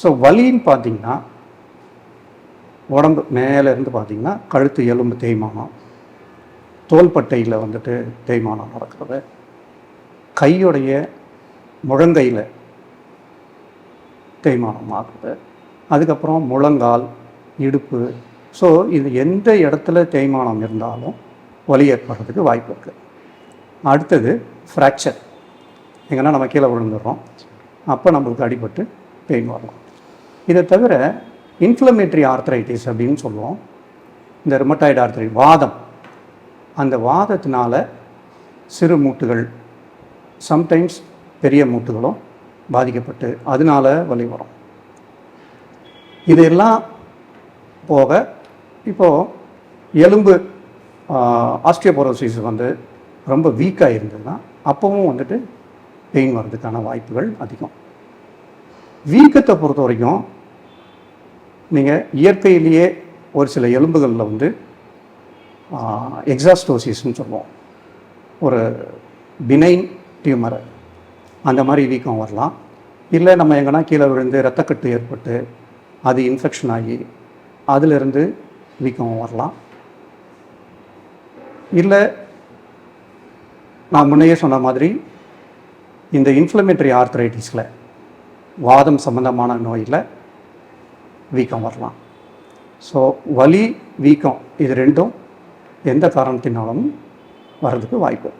So வலின்னு பார்த்தீங்கன்னா உடம்பு மேலேருந்து பார்த்திங்கன்னா பார்த்தீங்கன்னா கழுத்து எலும்பு தேய்மானம் தோள்பட்டையில் வந்துட்டு தேய்மானம் நடக்கிறது. கையுடைய முழங்கையில் தேய்மானம் ஆகுது. அதுக்கப்புறம் முழங்கால் இடுப்பு. ஸோ இது எந்த இடத்துல தேய்மானம் இருந்தாலும் வலி ஏற்படுறதுக்கு வாய்ப்பு இருக்குது அடுத்தது ஃப்ராக்சர் எங்கன்னா நம்ம கீழே விழுந்துடுறோம். அப்போ நம்மளுக்கு அடிபட்டு பெயின் வரலாம். இதை தவிர இன்ஃப்ளமேட்ரி ஆர்த்ரைட்டிஸ் அப்படின்னு சொல்லுவோம். இந்த ரிமட்டாய்டு ஆர்த்ரை வாதம். அந்த வாதத்தினால சிறு மூட்டுகள் சம்டைம்ஸ் பெரிய மூட்டுகளும் பாதிக்கப்பட்டு அதனால வலி வரும். இதெல்லாம் போக இப்போது எலும்பு ஆஸ்டியோபோரோசிஸ் வந்து ரொம்ப வீக்காக இருந்ததுன்னா அப்போவும் வந்துட்டு பெயின் வர்றதுக்கான வாய்ப்புகள் அதிகம். வீக்கத்தை பொறுத்த வரைக்கும் நீங்கள் இயற்கையிலேயே ஒரு சில எலும்புகளில் வந்து எக்ஸாஸ்டோசிஸ்ன்னு சொல்லுவோம். ஒரு பினைன் டியூமர் அந்த மாதிரி வீக்கம் வரலாம். இல்லை நம்ம எங்கன்னா கீழே விழுந்து ரத்தக்கட்டு ஏற்பட்டு அது இன்ஃபெக்ஷன் ஆகி அதிலிருந்து வீக்கம் வரலாம். இல்லை நான் முன்னையே சொன்ன மாதிரி இந்த இன்ஃப்ளமேட்டரி ஆர்த்ரைட்டிஸில் வாதம் சம்பந்தமான நோயில் வீக்கம் வரலாம். ஸோ வலி வீக்கம் இது ரெண்டும் எந்த காரணத்தினாலும் வர்றதுக்கு வாய்ப்பு.